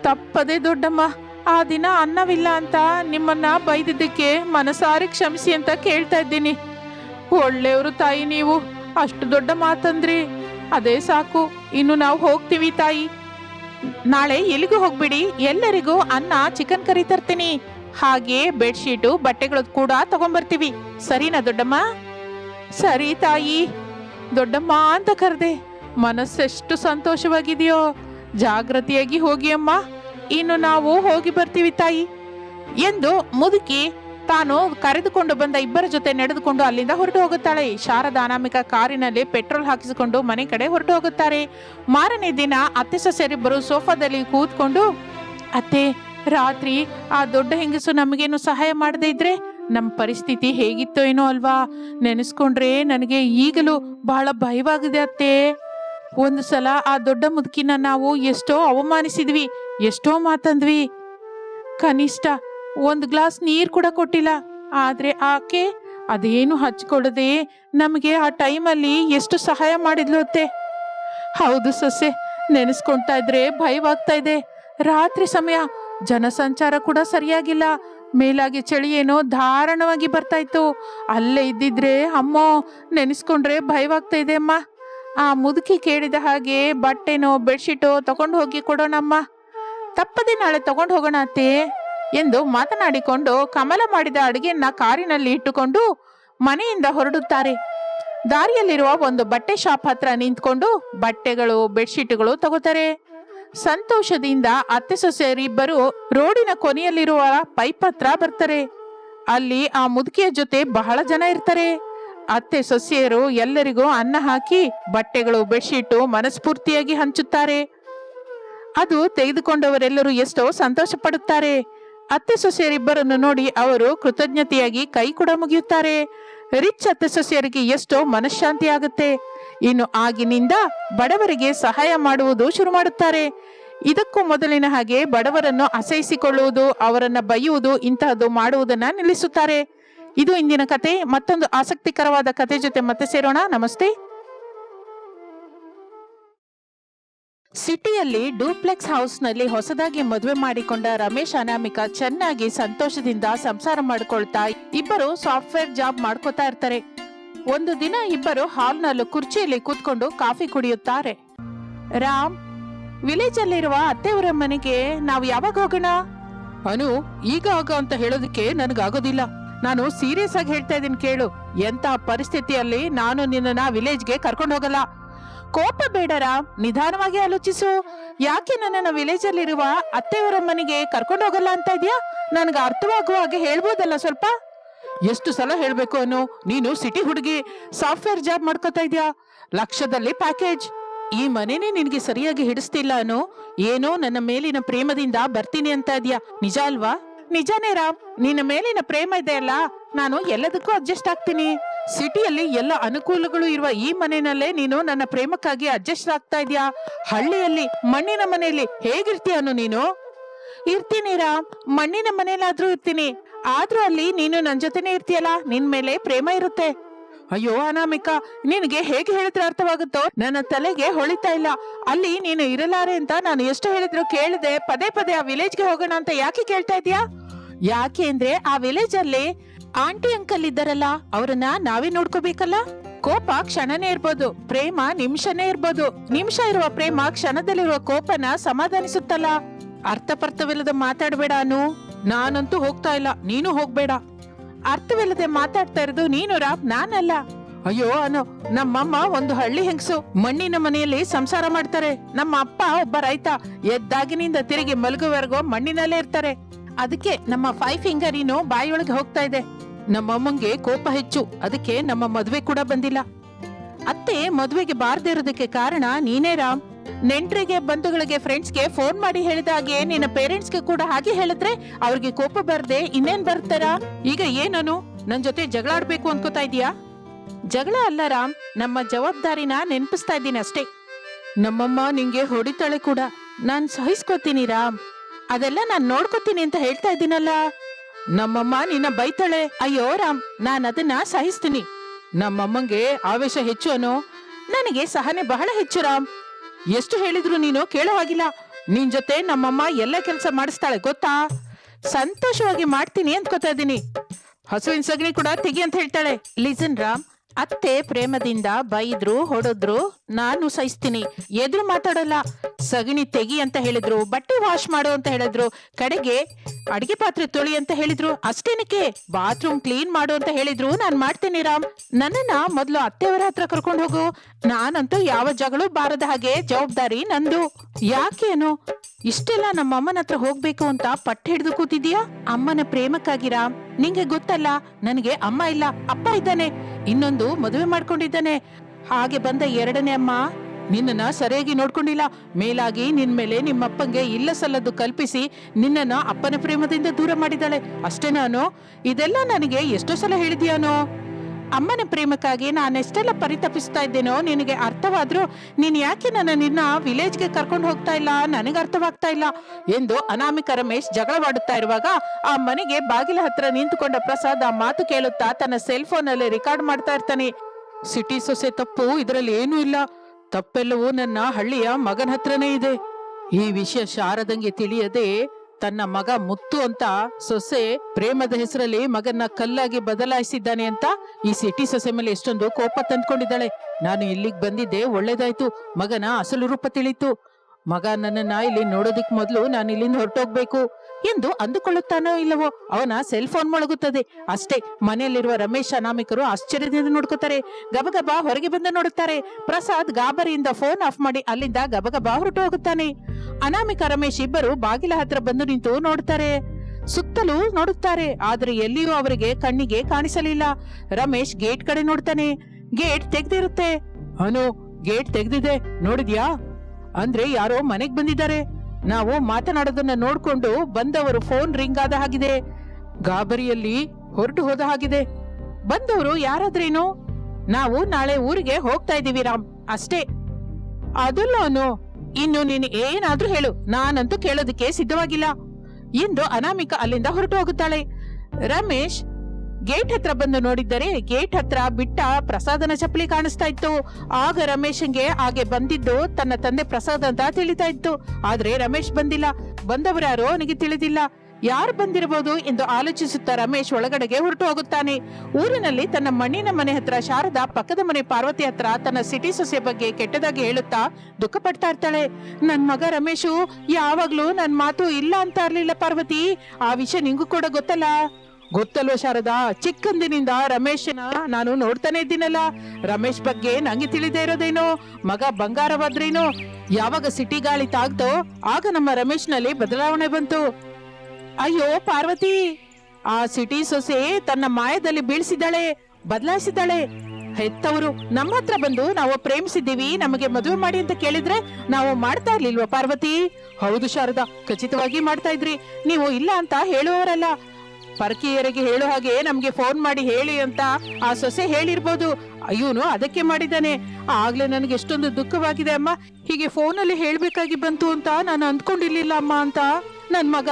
ತಪ್ಪದೆ ದೊಡ್ಡಮ್ಮ, ಆ ದಿನ ಅನ್ನವಿಲ್ಲ ಅಂತ ನಿಮ್ಮನ್ನ ಬೈದಿದ್ದಕ್ಕೆ ಮನಸಾರಿ ಕ್ಷಮಿಸಿ ಅಂತ ಕೇಳ್ತಾ ಇದ್ದೀನಿ. ಒಳ್ಳೆಯವರು ತಾಯಿ ನೀವು. ಅಷ್ಟು ದೊಡ್ಡ ಮಾತಂದ್ರಿ ಅದೇ ಸಾಕು. ಇನ್ನು ನಾವು ಹೋಗ್ತೀವಿ ತಾಯಿ. ನಾಳೆ ಎಲ್ಲಿಗೂ ಹೋಗ್ಬಿಡಿ. ಎಲ್ಲರಿಗೂ ಅನ್ನ ಚಿಕನ್ ಕರಿ ತರ್ತೀನಿ. ಹಾಗೆ ಬೆಡ್ಶೀಟು, ಬಟ್ಟೆಗಳು ಕೂಡ ತಗೊಂಬರ್ತೀವಿ. ಸರಿನಾ ದೊಡ್ಡಮ್ಮ? ಸರಿ ತಾಯಿ. ದೊಡ್ಡಮ್ಮ ಅಂತ ಕರೆದೆ. ಮನಸ್ಸೆಷ್ಟು ಸಂತೋಷವಾಗಿದೆಯೋ. ಜಾಗೃತಿಯಾಗಿ ಹೋಗಿ ಅಮ್ಮ. ಇನ್ನು ನಾವು ಹೋಗಿ ಬರ್ತೀವಿ ತಾಯಿ. ಎಂದು ಮುದುಕಿ ತಾನು ಕರೆದುಕೊಂಡು ಬಂದ ಇಬ್ಬರ ಜೊತೆ ನಡೆದುಕೊಂಡು ಅಲ್ಲಿಂದ ಹೊರಟು ಹೋಗುತ್ತಾಳೆ. ಶಾರದಾ ಅನಾಮಿಕ ಕಾರಿನಲ್ಲಿ ಪೆಟ್ರೋಲ್ ಹಾಕಿಸಿಕೊಂಡು ಮನೆ ಕಡೆ ಹೊರಟು ಹೋಗುತ್ತಾರೆ. ಮಾರನೇ ದಿನ ಅತ್ತೆ ಸೊಸೆಯರಿಬ್ಬರು ಸೋಫಾದಲ್ಲಿ ಕೂತ್ಕೊಂಡು, ಅತ್ತೆ ರಾತ್ರಿ ಆ ದೊಡ್ಡ ಹೆಂಗಸು ನಮಗೇನು ಸಹಾಯ ಮಾಡದೇ ಇದ್ರೆ ನಮ್ಮ ಪರಿಸ್ಥಿತಿ ಹೇಗಿತ್ತೋ ಏನೋ ಅಲ್ವಾ? ನೆನೆಸ್ಕೊಂಡ್ರೆ ನನಗೆ ಈಗಲೂ ಬಹಳ ಭಯವಾಗಿದೆ ಅತ್ತೆ. ಒಂದು ಸಲ ಆ ದೊಡ್ಡ ಮುದುಕಿನ ನಾವು ಎಷ್ಟೋ ಅವಮಾನಿಸಿದ್ವಿ, ಎಷ್ಟೋ ಮಾತಂದ್ವಿ. ಕನಿಷ್ಠ ಒಂದು ಗ್ಲಾಸ್ ನೀರು ಕೂಡ ಕೊಟ್ಟಿಲ್ಲ. ಆದ್ರೆ ಆಕೆ ಅದೇನು ಹಚ್ಕೊಡದೆ ನಮಗೆ ಆ ಟೈಮಲ್ಲಿ ಎಷ್ಟು ಸಹಾಯ ಮಾಡಿದ್ಲು ಅತ್ತೆ. ಹೌದು ಸೊಸೆ ನೆನೆಸ್ಕೊಳ್ತಾ ಇದ್ರೆ ಭಯವಾಗ್ತಾ ಇದೆ. ರಾತ್ರಿ ಸಮಯ ಜನಸಂಚಾರ ಕೂಡ ಸರಿಯಾಗಿಲ್ಲ. ಮೇಲಾಗಿ ಚಳಿ ಏನೋ ಧಾರಣವಾಗಿ ಬರ್ತಾ ಇತ್ತು. ಅಲ್ಲೇ ಇದ್ದಿದ್ರೆ, ಅಮ್ಮೋ, ನೆನೆಸ್ಕೊಂಡ್ರೆ ಭಯವಾಗ್ತಾ ಇದೆ ಅಮ್ಮ. ಆ ಮುದುಕಿ ಕೇಳಿದ ಹಾಗೆ ಬಟ್ಟೆನೋ, ಬೆಡ್ಶೀಟೋ ತಗೊಂಡು ಹೋಗಿ ಕೊಡೋಣಮ್ಮ. ತಪ್ಪದೆ ನಾಳೆ ತಗೊಂಡು ಹೋಗೋಣ ಅತ್ತೆ ಎಂದು ಮಾತನಾಡಿಕೊಂಡು ಕಮಲ ಮಾಡಿದ ಅಡುಗೆಯನ್ನ ಕಾರಿನಲ್ಲಿ ಇಟ್ಟುಕೊಂಡು ಮನೆಯಿಂದ ಹೊರಡುತ್ತಾರೆ. ದಾರಿಯಲ್ಲಿರುವ ಒಂದು ಬಟ್ಟೆ ಶಾಪ್ ಹತ್ರ ನಿಂತ್ಕೊಂಡು ಬಟ್ಟೆಗಳು, ಬೆಡ್ಶೀಟ್ಗಳು ತಗೋತಾರೆ. ಸಂತೋಷದಿಂದ ಅತ್ತೆ ಸೊಸೆಯರಿಬ್ಬರು ರೋಡಿನ ಕೊನೆಯಲ್ಲಿರುವ ಪೈಪ್ ಹತ್ರ ಬರ್ತಾರೆ. ಅಲ್ಲಿ ಆ ಮುದುಕಿಯ ಜೊತೆ ಬಹಳ ಜನ ಇರ್ತಾರೆ. ಅತ್ತೆ ಸೊಸೆಯರು ಎಲ್ಲರಿಗೂ ಅನ್ನ ಹಾಕಿ ಬಟ್ಟೆಗಳು, ಬೆಡ್ಶೀಟು ಮನಸ್ಫೂರ್ತಿಯಾಗಿ ಹಂಚುತ್ತಾರೆ. ಅದು ತೆಗೆದುಕೊಂಡವರೆಲ್ಲರೂ ಎಷ್ಟೋ ಸಂತೋಷ ಪಡುತ್ತಾರೆ ಅತ್ತೆ ಸೊಸೆಯರಿಬ್ಬರನ್ನು ನೋಡಿ ಅವರು ಕೃತಜ್ಞತೆಯಾಗಿ ಕೈ ಕೂಡ ಮುಗಿಯುತ್ತಾರೆ. ರಿಚ್ ಅತ್ತೆ ಸೊಸೆಯರಿಗೆ ಎಷ್ಟೋ ಮನಃಶಾಂತಿ ಆಗುತ್ತೆ. ಇನ್ನು ಆಗಿನಿಂದ ಬಡವರಿಗೆ ಸಹಾಯ ಮಾಡುವುದು ಶುರು ಮಾಡುತ್ತಾರೆ ಇದಕ್ಕೂ ಮೊದಲಿನ ಹಾಗೆ ಬಡವರನ್ನು ಅಸಹಿಸಿಕೊಳ್ಳುವುದು, ಅವರನ್ನ ಬೈಯುವುದು ಇಂತಹದ್ದು ಮಾಡುವುದನ್ನ ನಿಲ್ಲಿಸುತ್ತಾರೆ. ಇದು ಇಂದಿನ ಕತೆ. ಮತ್ತೊಂದು ಆಸಕ್ತಿಕರವಾದ ಕತೆ ಜೊತೆ ಮತ್ತೆ ಸೇರೋಣ. ನಮಸ್ತೆ. ಸಿಟಿಯಲ್ಲಿ ಡೂಪ್ಲೆಕ್ಸ್ ಹೌಸ್ನಲ್ಲಿ ಹೊಸದಾಗಿ ಮದುವೆ ಮಾಡಿಕೊಂಡ ರಮೇಶ್ ಅನಾಮಿಕಾ ಚೆನ್ನಾಗಿ ಸಂತೋಷದಿಂದ ಸಂಸಾರ ಮಾಡಿಕೊಳ್ತಾ ಇಬ್ಬರು ಸಾಫ್ಟ್ವೇರ್ ಜಾಬ್ ಮಾಡ್ಕೋತಾ ಇರ್ತಾರೆ. ಒಂದು ದಿನ ಇಬ್ಬರು ಹಾಲ್ನಲ್ಲೂ ಕುರ್ಚಿಯಲ್ಲಿ ಕೂತ್ಕೊಂಡು ಕಾಫಿ ಕುಡಿಯುತ್ತಾರೆ. ರಾಮ್ ವಿಲೇಜ್ ಅಲ್ಲಿರುವ ಅತ್ತೆಯವರ ಮನೆಗೆ ನಾವು ಯಾವಾಗ ಹೋಗೋಣ? ಅನು, ಈಗ ಆಗ ಅಂತ ಹೇಳೋದಕ್ಕೆ ನನಗಾಗೋದಿಲ್ಲ. ನಾನು ಸೀರಿಯಸ್ ಆಗಿ ಹೇಳ್ತಾ ಇದ್ದೀನಿ ಕೇಳು. ಎಂತ ಪರಿಸ್ಥಿತಿಯಲ್ಲಿ ನಾನು ನಿನ್ನನ್ನ ವಿಲೇಜ್ಗೆ ಕರ್ಕೊಂಡು ಹೋಗಲ್ಲ. ಕೋಪ ಬೇಡ ರಾಮ್, ನಿಧಾನವಾಗಿ ಆಲೋಚಿಸು. ಯಾಕೆ ನನ್ನನ್ನ ವಿಲೇಜ್ ಅಲ್ಲಿರುವ ಅತ್ತೆಯವರ ಮನೆಗೆ ಕರ್ಕೊಂಡು ಹೋಗಲ್ಲ ಅಂತ ಇದೆಯಾ? ನನಗೆ ಅರ್ಥವಾಗುವ ಹಾಗೆ ಹೇಳ್ಬೋದಲ್ಲ ಸ್ವಲ್ಪ. ಎಷ್ಟು ಸಲ ಹೇಳ್ಬೇಕು ಅನು ನೀನು ಸಿಟಿ ಹುಡುಗಿ, ಸಾಫ್ಟ್ವೇರ್ ಜಾಬ್ ಮಾಡ್ಕೋತಾ ಇದ್ಯಾ? ಲಕ್ಷದಲ್ಲಿ ಪ್ಯಾಕೇಜ್. ಈ ಮನೆನೇ ನಿನಗೆ ಸರಿಯಾಗಿ ಹಿಡಿಸ್ತಿಲ್ಲ ಅನು ಏನೋ ನನ್ನ ಮೇಲಿನ ಪ್ರೇಮದಿಂದ ಬರ್ತೀನಿ ಅಂತ ಇದ್ಯಾ? ನಿಜ ಅಲ್ವಾ? ನಿಜಾನೇ ರಾಮ್, ನಿನ್ನ ಮೇಲಿನ ಪ್ರೇಮ ಇದೆ ಅಲ್ಲ? ನಾನು ಎಲ್ಲದಕ್ಕೂ ಅಡ್ಜಸ್ಟ್ ಆಗ್ತೀನಿ. ಸಿಟಿಯಲ್ಲಿ ಎಲ್ಲ ಅನುಕೂಲಗಳು ಇರುವ ಈ ಮನೆಯಲ್ಲೇ ನೀನು ನನ್ನ ಪ್ರೇಮಕ್ಕಾಗಿ ಅಡ್ಜಸ್ಟ್ ಆಗ್ತಾ ಇದೀಯಾ? ಹಳ್ಳಿಯಲ್ಲಿ, ಮಣ್ಣಿನ ಮನೆಯಲ್ಲಿ ಹೇಗಿರ್ತೀಯನು ನೀನು? ಇರ್ತೀನಿ ರಾಮ್, ಮಣ್ಣಿನ ಮನೆಯಲ್ಲಾದ್ರೂ ಇರ್ತೀನಿ. ಆದ್ರೂ ಅಲ್ಲಿ ನೀನು ನನ್ ಜೊತೆನೆ ಇರ್ತೀಯಲ್ಲ? ನಿನ್ ಮೇಲೆ ಪ್ರೇಮ ಇರುತ್ತೆ. ಅಯ್ಯೋ, ಅನಾಮಿಕಾ, ನಿನಗೆ ಹೇಗೆ ಹೇಳಿದ್ರೆ ಅರ್ಥವಾಗುತ್ತೋ? ನನ್ನ ತಲೆಗೆ ಹೊಳಿತಾ ಇಲ್ಲ. ಅಲ್ಲಿ ನೀನು ಇರಲಾರೆ ಅಂತ ನಾನು ಎಷ್ಟು ಹೇಳಿದ್ರು ಕೇಳಿದೆ. ಪದೇ ಪದೇ ಆ ವಿಲೇಜ್ಗೆ ಹೋಗೋಣ ಅಂತ ಯಾಕೆ ಕೇಳ್ತಾ ಇದೀಯಾ ಯಾಕೆ ಅಂದ್ರೆ ಆ ವಿಲೇಜ್ ಅಲ್ಲಿ ಆಂಟಿ ಅಂಕಲ್ ಇದ್ದಾರಲ್ಲ, ಅವ್ರನ್ನ ನಾವೇ ನೋಡ್ಕೋಬೇಕಲ್ಲ? ಕೋಪ ಕ್ಷಣನೇ ಇರ್ಬೋದು, ಪ್ರೇಮ ನಿಮಿಷನೇ ಇರ್ಬೋದು. ನಿಮಿಷ ಇರುವ ಪ್ರೇಮ ಕ್ಷಣದಲ್ಲಿರುವ ಕೋಪನ ಸಮಾಧಾನಿಸುತ್ತಲ್ಲ. ಅರ್ಥಪರ್ಥವಿಲ್ಲದ ಮಾತಾಡ್ಬೇಡ ಅನು. ನಾನಂತೂ ಹೋಗ್ತಾ ಇಲ್ಲ, ನೀನು ಹೋಗ್ಬೇಡ. ಅರ್ಥವಿಲ್ಲದೆ ಮಾತಾಡ್ತಾ ಇರೋದು ನೀನು, ರಾಮ್, ನಾನಲ್ಲ. ಅಯ್ಯೋ, ಅನು, ನಮ್ಮಮ್ಮ ಒಂದು ಹಳ್ಳಿ ಹೆಂಗಸು. ಮಣ್ಣಿನ ಮನೆಯಲ್ಲಿ ಸಂಸಾರ ಮಾಡ್ತಾರೆ. ನಮ್ಮ ಅಪ್ಪ ಒಬ್ಬ ರೈತ. ಎದ್ದಾಗಿನಿಂದ ತಿರುಗಿ ಮಲಗುವವರೆಗೂ ಮಣ್ಣಿನಲ್ಲೇ ಇರ್ತಾರೆ. ಅದಕ್ಕೆ ನಮ್ಮ ಫೈವ್ ಫಿಂಗರ್ ಇನ್ನು ಬಾಯಿಯೊಳಗೆ ಹೋಗ್ತಾ ಇದೆ. ನಮ್ಮಮ್ಮಂಗೆ ಕೋಪ ಹೆಚ್ಚು. ಅದಕ್ಕೆ ನಮ್ಮ ಮದ್ವೆ ಕೂಡ ಬಂದಿಲ್ಲ. ಅತ್ತೆ ಮದ್ವೆಗೆ ಬಾರದಿರೋದಕ್ಕೆ ಕಾರಣ ನೀನೇ, ರಾಮ್. ನೆಂಟ್ರಿಗೆ, ಬಂಧುಗಳಿಗೆ ಫ್ರೆಂಡ್ಸ್ಗೆ ಫೋನ್ ಮಾಡಿ ಹೇಳಿದಾಗೆ ನಿನ್ನ ಪೇರೆಂಟ್ಸ್ಗೆ ಕೂಡ ಹಾಗೆ ಹೇಳಿದ್ರೆ ಅವ್ರಿಗೆ ಕೋಪ ಬರ್ದೆ ಇನ್ನೇನ್ ಬರ್ತಾರ? ಈಗ ಏನನು? ನನ್ ಜೊತೆ ಜಗಳ ಆಡ್ಬೇಕು ಅನ್ಕೋತಾ ಇದೀಯಾ ಜಗಳ ಅಲ್ಲ ರಾಮ್, ನಮ್ಮ ಜವಾಬ್ದಾರಿನ ನೆನಪಿಸ್ತಾ ಇದ್ದೀನಿ ಅಷ್ಟೇ. ನಮ್ಮಮ್ಮ ನಿಂಗೆ ಹೊಡಿತಾಳೆ ಕೂಡ. ನಾನ್ ಸಹಿಸ್ಕೋತೀನಿ ರಾಮ್. ಅದೆಲ್ಲ ನಾನ್ ನೋಡ್ಕೋತೀನಿ ಅಂತ ಹೇಳ್ತಾ ಇದ್ದೀನಲ್ಲ. ನಮ್ಮಮ್ಮ ನಿನ್ನ ಬೈತಾಳೆ. ಅಯ್ಯೋ ರಾಮ್, ನಾನ್ ಅದನ್ನ ಸಹಿಸ್ತೀನಿ. ನಮ್ಮಮ್ಮಂಗೆ ಆವೇಶ ಹೆಚ್ಚು ಅನ್ನೋ ನನಗೆ ಸಹನೆ ಬಹಳ ಹೆಚ್ಚು ರಾಮ್. ಎಷ್ಟು ಹೇಳಿದ್ರು ನೀನು ಕೇಳೋ ಹಾಗಿಲ್ಲ. ನಿನ್ ಜೊತೆ ನಮ್ಮಮ್ಮ ಎಲ್ಲ ಕೆಲಸ ಮಾಡಿಸ್ತಾಳೆ, ಗೊತ್ತಾ? ಸಂತೋಷವಾಗಿ ಮಾಡ್ತೀನಿ ಅಂತ ಗೊತ್ತಾ ಇದ್ದೀನಿ ಹಸುವಿನ ಸಗಣಿ ಕೂಡ ತೆಗಿ ಅಂತ ಹೇಳ್ತಾಳೆ. ಲಿಸನ್ ರಾಮ್. ಅತ್ತೆ ಪ್ರೇಮದಿಂದ ಬೈದ್ರು, ಹೊಡೆದ್ರು, ನಾನು ಸಹಿಸ್ತೀನಿ. ಎದುರು ಮಾತಾಡಲ್ಲ. ಸಗಣಿ ತೆಗಿ ಅಂತ ಹೇಳಿದ್ರು, ಬಟ್ಟೆ ವಾಶ್ ಮಾಡು ಅಂತ ಹೇಳಿದ್ರು, ಕಡೆಗೆ ಅಡಿಗೆ ಪಾತ್ರೆ ತೊಳಿ ಅಂತ ಹೇಳಿದ್ರು, ಅಷ್ಟೇನಕ್ಕೆ? ಬಾತ್ರೂಮ್ ಕ್ಲೀನ್ ಮಾಡು ಅಂತ ಹೇಳಿದ್ರು, ನಾನ್ ಮಾಡ್ತೀನಿ ರಾಮ್. ನನ್ನನ್ನ ಮೊದ್ಲು ಅತ್ತೆಯವರ ಹತ್ರ ಕರ್ಕೊಂಡು ಹೋಗು. ನಾನಂತೂ ಯಾವ ಜಗಳು ಬಾರದ ಹಾಗೆ ಜವಾಬ್ದಾರಿ ನಂದು. ಯಾಕೇನು ಇಷ್ಟೆಲ್ಲ ನಮ್ಮ ಅಮ್ಮನ ಹತ್ರ ಹೋಗ್ಬೇಕು ಅಂತ ಪಟ್ಟ ಹಿಡಿದು ಕೂತಿದ್ಯಾ ಅಮ್ಮನ ಪ್ರೇಮಕ್ಕಾಗಿ ರಾಮ್. ನಿಂಗೆ ಗೊತ್ತಲ್ಲ, ನನಗೆ ಅಮ್ಮ ಇಲ್ಲ, ಅಪ್ಪ ಇದ್ದಾನೆ. ಇನ್ನೊಂದು ಮದುವೆ ಮಾಡ್ಕೊಂಡಿದ್ದಾನೆ. ಹಾಗೆ ಬಂದ ಎರಡನೇ ಅಮ್ಮ, ನಿನ್ನನ್ನ ಸರಿಯಾಗಿ ನೋಡ್ಕೊಂಡಿಲ್ಲ. ಮೇಲಾಗಿ ನಿನ್ ಮೇಲೆ ನಿಮ್ಮಪ್ಪಂಗೆ ಇಲ್ಲ ಸಲ್ಲದ್ದು ಕಲ್ಪಿಸಿ ನಿನ್ನನ್ನ ಅಪ್ಪನ ಪ್ರೇಮದಿಂದ ದೂರ ಮಾಡಿದ್ದಾಳೆ. ಅಷ್ಟೇ ನಾನು? ಇದೆಲ್ಲ ನನಗೆ ಎಷ್ಟೋ ಸಲ ಹೇಳಿದ್ಯಾನೋ? ಅಮ್ಮನ ಪ್ರೇಮಕ್ಕಾಗಿ ನಾನೆಷ್ಟೆಲ್ಲ ಪರಿತಪಿಸ್ತಾ ಇದ್ದೇನೋ ನಿನಗೆ ಅರ್ಥವಾದ್ರೂ ನೀನ್ ಯಾಕೆ ನನ್ನ ನಿನ್ನ ವಿಲೇಜ್ಗೆ ಕರ್ಕೊಂಡು ಹೋಗ್ತಾ ಇಲ್ಲ? ನನಗೆ ಅರ್ಥವಾಗ್ತಾ ಇಲ್ಲ. ಎಂದು ಅನಾಮಿಕ ರಮೇಶ್ ಜಗಳವಾಡುತ್ತಾ ಇರುವಾಗ ಆ ಮನೆಗೆ ಬಾಗಿಲ ಹತ್ರ ನಿಂತುಕೊಂಡ ಪ್ರಸಾದ್ ಆ ಮಾತು ಕೇಳುತ್ತಾ ತನ್ನ ಸೆಲ್ ಫೋನ್ ಅಲ್ಲಿ ರೆಕಾರ್ಡ್ ಮಾಡ್ತಾ ಇರ್ತಾನೆ. ಸಿಟಿ ಸೊಸೆ ತಪ್ಪು, ಇದರಲ್ಲಿ ಏನೂ ಇಲ್ಲ. ತಪ್ಪೆಲ್ಲವೂ ನನ್ನ ಹಳ್ಳಿಯ ಮಗನ ಹತ್ರನೇ ಇದೆ. ಈ ವಿಷಯ ಶಾರದಂಗೆ ತಿಳಿಯದೆ ತನ್ನ ಮಗ ಮುತ್ತು ಅಂತ ಸೊಸೆ ಪ್ರೇಮದ ಹೆಸರಲ್ಲಿ ಮಗನ್ನ ಕಲ್ಲಾಗಿ ಬದಲಾಯಿಸಿದ್ದಾನೆ ಅಂತ ಈ ಸಿಟಿ ಸೊಸೆ ಮೇಲೆ ಎಷ್ಟೊಂದು ಕೋಪ ತಂದ್ಕೊಂಡಿದ್ದಾಳೆ. ನಾನು ಇಲ್ಲಿಗ್ ಬಂದಿದ್ದೆ, ಒಳ್ಳೇದಾಯ್ತು. ಮಗನ ಅಸಲು ರೂಪ ತಿಳಿತು. ಮಗ ನನ್ನನ್ನ ಇಲ್ಲಿ ನೋಡೋದಿಕ್ ಮೊದಲು ನಾನು ಇಲ್ಲಿಂದ ಹೊರಟೋಗ್ಬೇಕು. ಎಂದು ಅಂದುಕೊಳ್ಳುತ್ತಾನೋ ಇಲ್ಲವೋ ಅವನ ಸೆಲ್ ಫೋನ್ ಮೊಳಗುತ್ತದೆ. ಅಷ್ಟೇ, ಮನೆಯಲ್ಲಿರುವ ರಮೇಶ್ ಅನಾಮಿಕರು ಆಶ್ಚರ್ಯದಿಂದ ನೋಡ್ಕೋತಾರೆ. ಗಬಗಬ ಹೊರಗೆ ಬಂದು ನೋಡುತ್ತಾರೆ. ಪ್ರಸಾದ್ ಗಾಬರಿಯಿಂದ ಫೋನ್ ಆಫ್ ಮಾಡಿ ಅಲ್ಲಿಂದ ಗಬಗಬ ಹೊರಟು ಹೋಗುತ್ತಾನೆ. ಅನಾಮಿಕ, ರಮೇಶ್ ಇಬ್ಬರು ಬಾಗಿಲ ಹತ್ರ ಬಂದು ನಿಂತು ನೋಡುತ್ತಾರೆ. ಸುತ್ತಲೂ ನೋಡುತ್ತಾರೆ, ಆದ್ರೆ ಎಲ್ಲಿಯೂ ಅವರಿಗೆ ಕಣ್ಣಿಗೆ ಕಾಣಿಸಲಿಲ್ಲ. ರಮೇಶ್ ಗೇಟ್ ಕಡೆ ನೋಡ್ತಾನೆ. ಗೇಟ್ ತೆಗ್ದಿರುತ್ತೆ. ಅನು, ಗೇಟ್ ತೆಗ್ದಿದೆ, ನೋಡಿದ್ಯಾ? ಅಂದ್ರೆ ಯಾರೋ ಮನೆಗ್ ಬಂದಿದ್ದಾರೆ. ನಾವು ಮಾತನಾಡೋದನ್ನ ನೋಡ್ಕೊಂಡು ಬಂದವರು ಫೋನ್ ರಿಂಗ್ ಆದ ಹಾಗಿದೆ. ಗಾಬರಿಯಲ್ಲಿ ಹೊರಟು ಹೋದ ಹಾಗಿದೆ. ಬಂದವರು ಯಾರಾದ್ರೇನು? ನಾವು ನಾಳೆ ಊರಿಗೆ ಹೋಗ್ತಾ ಇದೀವಿ ರಾಮ್. ಅಷ್ಟೇ. ಅದಲ್ಲೋನು, ಇನ್ನು ನೀನು ಏನಾದ್ರೂ ಹೇಳು. ನಾನಂತೂ ಕೇಳೋದಕ್ಕೆ ಸಿದ್ಧವಾಗಿಲ್ಲ. ಎಂದು ಅನಾಮಿಕ ಅಲ್ಲಿಂದ ಹೊರಟು ಹೋಗುತ್ತಾಳೆ. ರಮೇಶ್ ಗೇಟ್ ಹತ್ರ ಬಂದು ನೋಡಿದ್ದರೆ ಗೇಟ್ ಹತ್ರ ಬಿಟ್ಟ ಪ್ರಸಾದನ ಚಪ್ಪಲಿ ಕಾಣಿಸ್ತಾ ಇತ್ತು. ಆಗ ರಮೇಶನ್ಗೆ ಹಾಗೆ ಬಂದಿದ್ದು ತನ್ನ ತಂದೆ ಪ್ರಸಾದ್ ಅಂತ ತಿಳಿತಾ ಇತ್ತು. ಆದ್ರೆ ರಮೇಶ್ ಬಂದಿಲ್ಲ. ಬಂದವರಾರು ಅವನಿಗೆ ತಿಳಿದಿಲ್ಲ. ಯಾರು ಬಂದಿರಬಹುದು ಎಂದು ಆಲೋಚಿಸುತ್ತಾ ರಮೇಶ್ ಒಳಗಡೆಗೆ ಹೊರಟು ಹೋಗುತ್ತಾನೆ. ಊರಿನಲ್ಲಿ ತನ್ನ ಮಣ್ಣಿನ ಮನೆ ಹತ್ರ ಶಾರದಾ ಪಕ್ಕದ ಮನೆ ಪಾರ್ವತಿ ಹತ್ರ ತನ್ನ ಸಿಟಿ ಸೊಸೆ ಬಗ್ಗೆ ಕೆಟ್ಟದಾಗಿ ಹೇಳುತ್ತಾ ದುಃಖ ಪಡ್ತಾ ಇರ್ತಾಳೆ. ನನ್ ಮಗ ರಮೇಶು, ಯಾವಾಗ್ಲೂ ನನ್ ಮಾತು ಇಲ್ಲ ಅಂತ ಇರ್ಲಿಲ್ಲ ಪಾರ್ವತಿ. ಆ ವಿಷಯ ನಿಂಗೂ ಕೂಡ ಗೊತ್ತಲ್ಲ. ಗೊತ್ತಲ್ವ ಶಾರದಾ? ಚಿಕ್ಕಂದಿನಿಂದ ರಮೇಶನ ನಾನು ನೋಡ್ತಾನೆ ಇದ್ದೀನಲ್ಲ. ರಮೇಶ್ ಬಗ್ಗೆ ನಂಗೆ ತಿಳಿದೇ ಇರೋದೇನು? ಮಗ ಬಂಗಾರವಾದ್ರೇನು? ಯಾವಾಗ ಸಿಟಿ ಗಾಳಿ ತಾಗ್ತೋ, ಆಗ ನಮ್ಮ ರಮೇಶ್ನಲ್ಲಿ ಬದಲಾವಣೆ ಬಂತು. ಅಯ್ಯೋ ಪಾರ್ವತಿ! ಆ ಸಿಟಿ ಸೊಸೆ ತನ್ನ ಮಾಯದಲ್ಲಿ ಬೀಳ್ಸಿದ್ದಾಳೆ, ಬದಲಾಯಿಸಿದ್ದಾಳೆ. ಹೆತ್ತವರು, ನಮ್ಮ ಹತ್ರ ಬಂದು ನಾವು ಪ್ರೇಮಿಸಿದ್ದೀವಿ, ನಮಗೆ ಮದುವೆ ಮಾಡಿ ಅಂತ ಕೇಳಿದ್ರೆ ನಾವು ಮಾಡ್ತಾ ಇರ್ಲಿಲ್ವಾ ಪಾರ್ವತಿ? ಹೌದು ಶಾರದಾ, ಖಚಿತವಾಗಿ ಮಾಡ್ತಾ ಇದ್ರಿ. ನೀವು ಇಲ್ಲ ಅಂತ ಹೇಳುವವರಲ್ಲ. ಪರಕೀಯರಿಗೆ ಹೇಳೋ ಹಾಗೆ ನಮ್ಗೆ ಫೋನ್ ಮಾಡಿ ಹೇಳಿ ಅಂತ ಆ ಸೊಸೆ ಹೇಳಿರ್ಬೋದು. ಅಯ್ಯೋನು, ಅದಕ್ಕೆ ಮಾಡಿದ್ದಾನೆ. ಆಗ್ಲೇ ನನಗೆ ಎಷ್ಟೊಂದು ದುಃಖವಾಗಿದೆ ಅಮ್ಮ. ಹೀಗೆ ಫೋನಲ್ಲಿ ಹೇಳ್ಬೇಕಾಗಿ ಬಂತು ಅಂತ ನಾನು ಅಂದ್ಕೊಂಡಿರ್ಲಿಲ್ಲ ಅಮ್ಮ ಅಂತ. ನನ್ ಮಗ.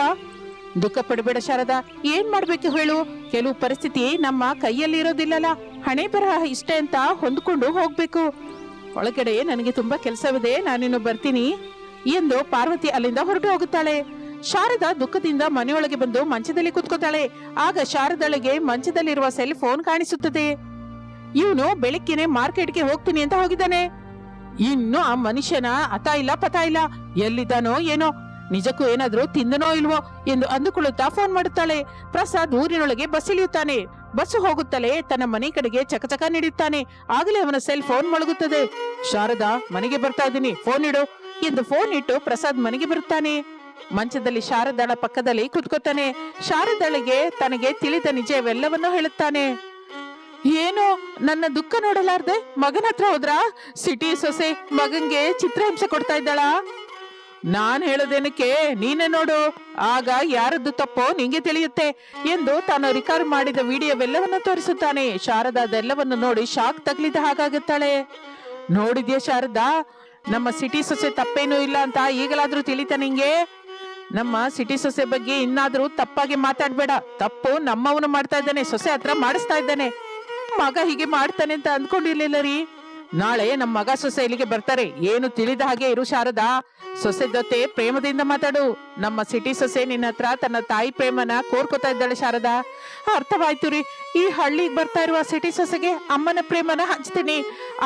ದುಃಖ ಪಡಬೇಡ ಶಾರದಾ, ಏನ್ ಮಾಡ್ಬೇಕು ಹೇಳು? ಕೆಲವು ಪರಿಸ್ಥಿತಿ ನಮ್ಮ ಕೈಯಲ್ಲಿ ಇರೋದಿಲ್ಲಲ್ಲ. ಹಣೆ ಬರಹ ಇಷ್ಟೇ ಅಂತ ಹೊಂದ್ಕೊಂಡು ಹೋಗ್ಬೇಕು. ಒಳಗಡೆ ನನಗೆ ತುಂಬಾ ಕೆಲಸವಿದೆ. ನಾನಿನ್ನು ಬರ್ತೀನಿ. ಎಂದು ಪಾರ್ವತಿ ಅಲ್ಲಿಂದ ಹೊರಟು ಹೋಗುತ್ತಾಳೆ. ಶಾರದಾ ದುಃಖದಿಂದ ಮನೆಯೊಳಗೆ ಬಂದು ಮಂಚದಲ್ಲಿ ಕುತ್ಕೋತಾಳೆ ಆಗ ಶಾರದಳಿಗೆ ಮಂಚದಲ್ಲಿರುವ ಸೆಲ್ ಫೋನ್ ಕಾಣಿಸುತ್ತದೆ. ಇವನು ಬೆಳಿಗ್ಗೆನೆ ಮಾರ್ಕೆಟ್ಗೆ ಹೋಗ್ತೀನಿ ಅಂತ ಹೋಗಿದ್ದಾನೆ. ಇನ್ನು ಆ ಮನುಷ್ಯನ ಅತ ಇಲ್ಲ, ಪತ ಇಲ್ಲ. ಎಲ್ಲಿದ್ದಾನೋ ಏನೋ. ನಿಜಕ್ಕೂ ಏನಾದ್ರೂ ತಿಂದನೋ ಇಲ್ವೋ? ಎಂದು ಅಂದುಕೊಳ್ಳುತ್ತಾ ಫೋನ್ ಮಾಡುತ್ತಾಳೆ. ಪ್ರಸಾದ್ ಊರಿನೊಳಗೆ ಬಸ್ ಇಳಿಯುತ್ತಾನೆ. ಬಸ್ ಹೋಗುತ್ತಲೇ ತನ್ನ ಮನೆ ಕಡೆಗೆ ಚಕಚಕ ನೀಡುತ್ತಾನೆ ಆಗಲೇ ಅವನ ಸೆಲ್ ಫೋನ್ ಮೊಳಗುತ್ತದೆ ಶಾರದಾ, ಮನೆಗೆ ಬರ್ತಾ ಇದ್ದೀನಿ. ಫೋನ್ ಇಡು. ಎಂದು ಫೋನ್ ಇಟ್ಟು ಪ್ರಸಾದ್ ಮನೆಗೆ ಬರುತ್ತಾನೆ. ಮಂಚದಲ್ಲಿ ಶಾರದಾಳ ಪಕ್ಕದಲ್ಲಿ ಕುತ್ಕೋತಾನೆ. ಶಾರದಳಿಗೆ ತನಗೆ ತಿಳಿದ ನಿಜವೆಲ್ಲವನ್ನೂ ಹೇಳುತ್ತಾನೆ. ಏನು? ನನ್ನ ದುಃಖ ನೋಡಲಾರ್ದೆ ಮಗನ ಹತ್ರ ಹೋದ್ರ? ಸಿಟಿ ಸೊಸೆ ಮಗನ್ಗೆ ಚಿತ್ರಹಿಂಸೆ ಕೊಡ್ತಾ ಇದ್ದಾಳ? ನಾನ್ ಹೇಳೋದೇನಕ್ಕೆ? ನೀನೇ ನೋಡು. ಆಗ ಯಾರದ್ದು ತಪ್ಪೋ ನಿಂಗೆ ತಿಳಿಯುತ್ತೆ ಎಂದು ತಾನು ರಿಕಾರ್ಡ್ ಮಾಡಿದ ವಿಡಿಯೋವೆಲ್ಲವನ್ನು ತೋರಿಸುತ್ತಾನೆ. ಶಾರದಾ ಅದೆಲ್ಲವನ್ನು ನೋಡಿ ಶಾಕ್ ತಗ್ಲಿದ ಹಾಗಾಗುತ್ತಾಳೆ. ನೋಡಿದ್ಯಾ ಶಾರದಾ? ನಮ್ಮ ಸಿಟಿ ಸೊಸೆ ತಪ್ಪೇನೂ ಇಲ್ಲ ಅಂತ ಈಗಲಾದ್ರೂ ತಿಳಿತ ನಿಂಗೆ? ನಮ್ಮ ಸಿಟಿ ಸೊಸೆ ಬಗ್ಗೆ ಇನ್ನಾದ್ರೂ ತಪ್ಪಾಗಿ ಮಾತಾಡ್ಬೇಡ. ತಪ್ಪು ನಮ್ಮವನು ಮಾಡ್ತಾ ಇದ್ದಾನೆ, ಸೊಸೆ ಹತ್ರ ಮಾಡಿಸ್ತಾ ಇದ್ದಾನೆ. ಮಗ ಹೀಗೆ ಮಾಡ್ತಾನೆ ಅಂತ ಅಂದ್ಕೊಂಡಿರ್ಲಿಲ್ಲ ರೀ. ನಾಳೆ ನಮ್ಮ ಮಗ ಸೊಸೆ ಇಲ್ಲಿಗೆ ಬರ್ತಾರೆ. ಏನು ತಿಳಿದ ಹಾಗೆ ಇರು ಶಾರದಾ. ಸೊಸೆ ಜೊತೆ ಪ್ರೇಮದಿಂದ ಮಾತಾಡು. ನಮ್ಮ ಸಿಟಿ ಸೊಸೆ ನಿನ್ನ ಹತ್ರ ತನ್ನ ತಾಯಿ ಪ್ರೇಮನ ಕೋರ್ಕೋತಾ ಇದ್ದಾಳೆ ಶಾರದಾ. ಅರ್ಥವಾಯ್ತು ರೀ, ಈ ಹಳ್ಳಿಗೆ ಬರ್ತಾ ಇರುವ ಸಿಟಿ ಸೊಸೆಗೆ ಅಮ್ಮನ ಪ್ರೇಮನ ಹಂಚ್ತೀನಿ.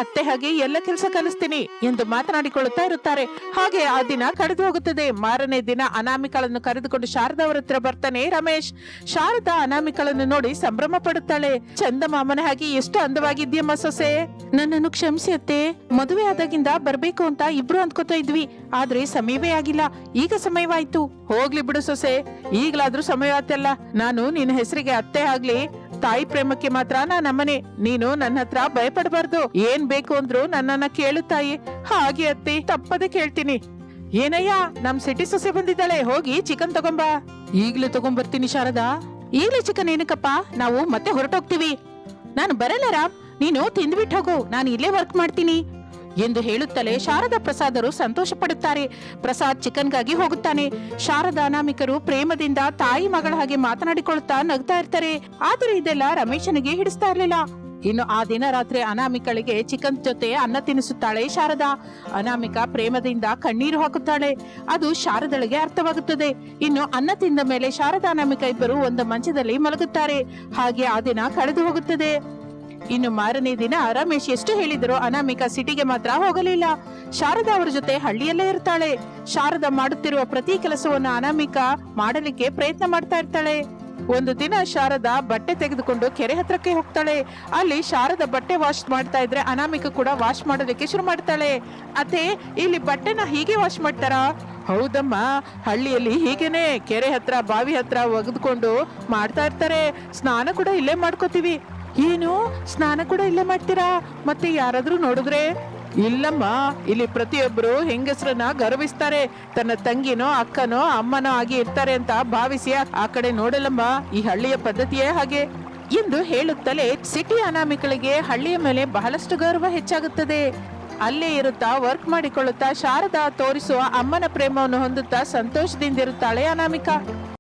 ಅತ್ತೆ ಹಾಗೆ ಎಲ್ಲ ಕೆಲಸ ಕಲಿಸ್ತೀನಿ ಎಂದು ಮಾತನಾಡಿಕೊಳ್ಳುತ್ತಾ ಇರುತ್ತಾರೆ. ಹಾಗೆ ಆ ದಿನ ಕಳೆದು ಹೋಗುತ್ತದೆ. ಮಾರನೇ ದಿನ ಅನಾಮಿಕಳನ್ನು ಕರೆದುಕೊಂಡು ಶಾರದಾ ಅವರ ಹತ್ರ ಬರ್ತಾನೆ ರಮೇಶ್. ಶಾರದಾ ಅನಾಮಿಕಳನ್ನು ನೋಡಿ ಸಂಭ್ರಮ ಪಡುತ್ತಾಳೆ. ಚಂದ ಮಾಮನ ಹಾಗೆ ಎಷ್ಟು ಅಂದವಾಗಿದ್ಯಮ್ಮ ಸೊಸೆ? ನನ್ನನ್ನು ಕ್ಷಮಿಸಿ ಅತ್ತೆ. ಮದುವೆ ಆದಾಗಿಂದ ಬರ್ಬೇಕು ಅಂತ ಇಬ್ರು ಅಂದ್ಕೋತಾ ಇದ್ವಿ. ಆದ್ರೆ ಸಮಯವೇ ಆಗಿಲ್ಲ. ಈಗ ಸಮಯವಾಯ್ತು. ಹೋಗ್ಲಿ ಬಿಡು ಸೊಸೆ. ಈಗ್ಲಾದ್ರೂ ಸಮಯ ಆತಲ್ಲ. ನಾನು ನಿನ್ನ ಹೆಸರಿಗೆ ಅತ್ತೆ ಆಗ್ಲಿ. ತಾಯಿ ಪ್ರೇಮಕ್ಕೆ ಮಾತ್ರ ನಾನು ನಮ್ಮನೆ ನೀನು ನನ್ನ ಹತ್ರ ಭಯಪಡಬಾರ್ದು. ಏನ್ ಬೇಕು ಅಂದ್ರು ನನ್ನನ್ನ ಕೇಳು ತಾಯಿ. ಹಾಗೆ ಅತ್ತೆ, ತಪ್ಪದೆ ಕೇಳ್ತೀನಿ. ಏನಯ್ಯ, ನಮ್ ಸಿಟಿ ಸೊಸೆ ಬಂದಿದ್ದಾಳೆ. ಹೋಗಿ ಚಿಕನ್ ತಗೊಂಬಾ. ಈಗ್ಲೂ ತಗೊಂಬರ್ತೀನಿ ಶಾರದಾ. ಈಗ್ಲೂ ಚಿಕನ್ ಏನಕ್ಕಪ್ಪ? ನಾವು ಮತ್ತೆ ಹೊರಟೋಗ್ತೀವಿ. ನಾನು ಬರಲ್ಲ ರಾಮ್. ನೀನು ತಿಂದ್ಬಿಟ್ಟು ಹೋಗು. ನಾನು ಇಲ್ಲೇ ವರ್ಕ್ ಮಾಡ್ತೀನಿ. ಎಂದು ಹೇಳುತ್ತಲೇ ಶಾರದಾ ಪ್ರಸಾದರು ಸಂತೋಷ ಪಡುತ್ತಾರೆ ಪ್ರಸಾದ್ ಚಿಕನ್ಗಾಗಿ ಹೋಗುತ್ತಾನೆ. ಶಾರದಾ ಅನಾಮಿಕರು ಪ್ರೇಮದಿಂದ ತಾಯಿ ಮಗಳ ಹಾಗೆ ಮಾತನಾಡಿಕೊಳ್ಳುತ್ತಾ ನಗ್ತಾ ಇರ್ತಾರೆ. ಆದರೆ ಇದೆಲ್ಲ ರಮೇಶನಿಗೆ ಹಿಡಿಸ್ತಾ ಇರಲಿಲ್ಲ. ಇನ್ನು ಆ ದಿನ ರಾತ್ರಿ ಅನಾಮಿಕಳಿಗೆ ಚಿಕನ್ ಜೊತೆ ಅನ್ನ ತಿನ್ನಿಸುತ್ತಾಳೆ ಶಾರದಾ. ಅನಾಮಿಕ ಪ್ರೇಮದಿಂದ ಕಣ್ಣೀರು ಹಾಕುತ್ತಾಳೆ. ಅದು ಶಾರದಳಿಗೆ ಅರ್ಥವಾಗುತ್ತದೆ. ಇನ್ನು ಅನ್ನ ತಿಂದ ಮೇಲೆ ಶಾರದಾ ಅನಾಮಿಕ ಇಬ್ಬರು ಒಂದು ಮಂಚದಲ್ಲಿ ಮಲಗುತ್ತಾರೆ. ಹಾಗೆ ಆ ದಿನ ಕಳೆದು ಹೋಗುತ್ತದೆ. ಇನ್ನು ಮಾರನೇ ದಿನ ರಮೇಶ್ ಎಷ್ಟು ಹೇಳಿದರೂ ಅನಾಮಿಕಾ ಸಿಟಿಗೆ ಮಾತ್ರ ಹೋಗಲಿಲ್ಲ. ಶಾರದಾ ಅವರ ಜೊತೆ ಹಳ್ಳಿಯಲ್ಲೇ ಇರ್ತಾಳೆ. ಶಾರದಾ ಮಾಡುತ್ತಿರುವ ಪ್ರತಿ ಕೆಲಸವನ್ನು ಅನಾಮಿಕ ಮಾಡಲಿಕ್ಕೆ ಪ್ರಯತ್ನ ಮಾಡ್ತಾ ಇರ್ತಾಳೆ. ಒಂದು ದಿನ ಶಾರದಾ ಬಟ್ಟೆ ತೆಗೆದುಕೊಂಡು ಕೆರೆ ಹತ್ರಕ್ಕೆ ಹೋಗ್ತಾಳೆ. ಅಲ್ಲಿ ಶಾರದಾ ಬಟ್ಟೆ ವಾಶ್ ಮಾಡ್ತಾ ಇದ್ರೆ ಅನಾಮಿಕ ಕೂಡ ವಾಶ್ ಮಾಡೋದಕ್ಕೆ ಶುರು ಮಾಡ್ತಾಳೆ. ಅತ್ತೆ, ಇಲ್ಲಿ ಬಟ್ಟೆನ ಹೀಗೆ ವಾಶ್ ಮಾಡ್ತಾರಾ? ಹೌದಮ್ಮ, ಹಳ್ಳಿಯಲ್ಲಿ ಹೀಗೇನೆ ಕೆರೆ ಹತ್ರ, ಬಾವಿ ಹತ್ರ ಒಗೆದುಕೊಂಡು ಮಾಡ್ತಾ ಇರ್ತಾರೆ. ಸ್ನಾನ ಕೂಡ ಇಲ್ಲೇ ಮಾಡ್ಕೋತೀವಿ. ಏನು? ಸ್ನಾನ ಕೂಡ ಇಲ್ಲೇ ಮಾಡ್ತೀರಾ? ಮತ್ತೆ ಯಾರಾದ್ರೂ ನೋಡಿದ್ರೆ? ಇಲ್ಲಮ್ಮ, ಇಲ್ಲಿ ಪ್ರತಿಯೊಬ್ಬರು ಹೆಂಗಸರನ್ನ ಗರ್ವಿಸ್ತಾರೆ. ತನ್ನ ತಂಗಿನೋ, ಅಕ್ಕನೋ, ಅಮ್ಮನೋ ಆಗಿ ಇರ್ತಾರೆ ಅಂತ ಭಾವಿಸಿ ಆ- ಕಡೆ ನೋಡಲ್ಲಮ್ಮ, ಈ ಹಳ್ಳಿಯ ಪದ್ಧತಿಯೇ ಹಾಗೆ. ಎಂದು ಹೇಳುತ್ತಲೇ ಸಿಟಿ ಅನಾಮಿಕಳಿಗೆ ಹಳ್ಳಿಯ ಮೇಲೆ ಬಹಳಷ್ಟು ಗೌರವ ಹೆಚ್ಚಾಗುತ್ತದೆ. ಅಲ್ಲೇ ಇರುತ್ತಾ ವರ್ಕ್ ಮಾಡಿಕೊಳ್ಳುತ್ತಾ ಶಾರದಾ ತೋರಿಸುವ ಅಮ್ಮನ ಪ್ರೇಮವನ್ನು ಹೊಂದುತ್ತಾ ಸಂತೋಷದಿಂದಿರುತ್ತಾಳೆ ಅನಾಮಿಕಾ.